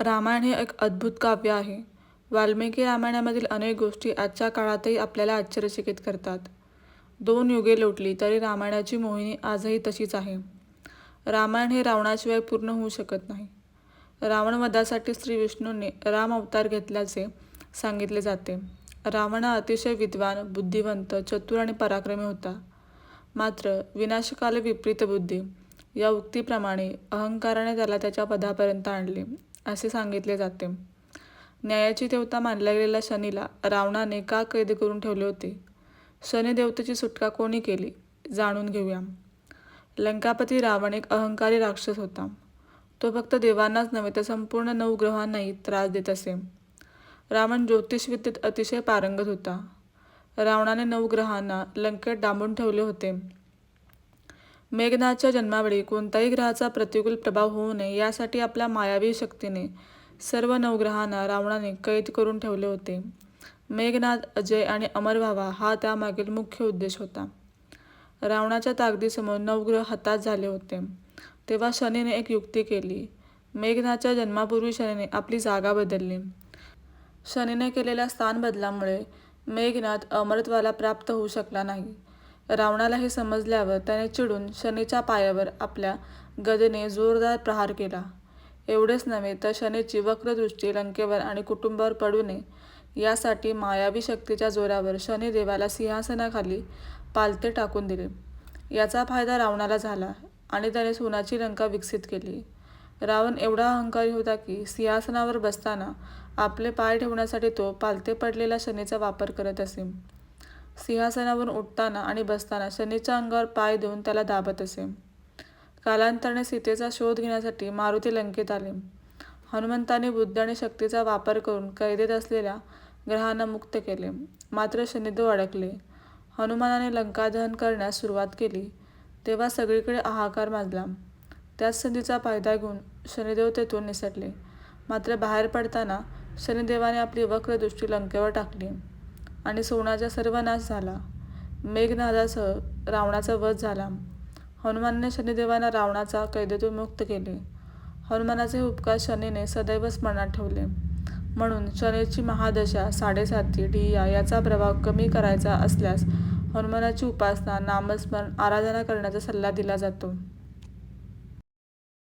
रामायण हे एक अद्भुत काव्य आहे. वाल्मिकी रामायणामधील अनेक गोष्टी आजच्या काळातही आपल्याला आश्चर्यचकित करतात. दोन युगे लोटली तरी रामायणाची मोहिनी आजही तशीच आहे. रामायण हे रावणाशिवाय पूर्ण होऊ शकत नाही. रावणवधासाठी श्रीविष्णूंनी राम अवतार घेतल्याचे सांगितले जाते. रावण हा अतिशय विद्वान, बुद्धिवंत, चतुर आणि पराक्रमी होता. मात्र विनाशकाले विपरीत बुद्धी या उक्तीप्रमाणे अहंकाराने त्याला त्याच्या पदापर्यंत आणले, असे सांगितले जाते. न्यायाची देवता मानल्या गेलेल्या शनीला रावणाने का कैद करून ठेवले होते? शनिदेवतेची सुटका कोणी केली? जाणून घेऊया. लंकापती रावण एक अहंकारी राक्षस होता. तो फक्त देवांनाच नव्हे तर संपूर्ण नऊ ग्रहांनाही त्रास देत असे. रावण ज्योतिषविद्येत अतिशय पारंगत होता. रावणाने नऊ ग्रहांना लंकेत डांबून ठेवले होते. मेघनाथच्या जन्मावेळी कोणत्याही ग्रहाचा प्रतिकूल प्रभाव होऊ नये यासाठी आपल्या मायावी शक्तीने सर्व नवग्रहांना रावणाने कैद करून ठेवले होते. मेघनाथ अजय आणि अमर व्हावा हा त्यामागील मुख्य उद्देश होता. रावणाच्या ताकदीसमोर नवग्रह हताश झाले होते. तेव्हा शनीने एक युक्ती केली. मेघनाथच्या जन्मापूर्वी शनीने आपली जागा बदलली. शनीने केलेल्या स्थान बदलामुळे मेघनाथ अमरत्वाला प्राप्त होऊ शकला नाही. रावणाला हे समजल्यावर त्याने चिडून शनीच्या पायावर आपल्या गदेने जोरदार प्रहार केला. एवढेच नव्हे तर शनीची वक्रदृष्टी लंकेवर आणि कुटुंबावर पडू नये यासाठी मायावी शक्तीच्या जोरावर शनिदेवाला सिंहासनाखाली पालते टाकून दिले. याचा फायदा रावणाला झाला आणि त्याने सोनाची लंका विकसित केली. रावण एवढा अहंकारी होता की सिंहासनावर बसताना आपले पाय ठेवण्यासाठी तो पालते पडलेल्या शनीचा वापर करत असे. सिंहासनावरून उठताना आणि बसताना शनीच्या अंगावर पाय देऊन त्याला दाबत असे. कालांतराने सीतेचा शोध घेण्यासाठी मारुती लंकेत आले. हनुमंताने बुद्धी आणि शक्तीचा वापर करून कैदेत असलेल्या ग्रहांना मुक्त केले. मात्र शनिदेव अडकले. हनुमानाने लंकादहन करण्यास सुरुवात केली तेव्हा सगळीकडे हाहाकार माजला. त्याच संधीचा फायदा घेऊन शनिदेव तेथून निसटले. मात्र बाहेर पडताना शनिदेवाने आपली वक्रदृष्टी लंकेवर टाकली आणि सोनाचा सर्वनाश झाला. मेघनादासह रावणाचा वध झाला. हनुमानने शनिदेवांना रावणाचा कैदेतून मुक्त केले. हनुमानाचे उपकार शनीने सदैव स्मरणात ठेवले. म्हणून शनीची महादशा, साडेसाती, ढिया याचा प्रभाव कमी करायचा असल्यास हनुमानाची उपासना, नामस्मरण, आराधना करण्याचा सल्ला दिला जातो.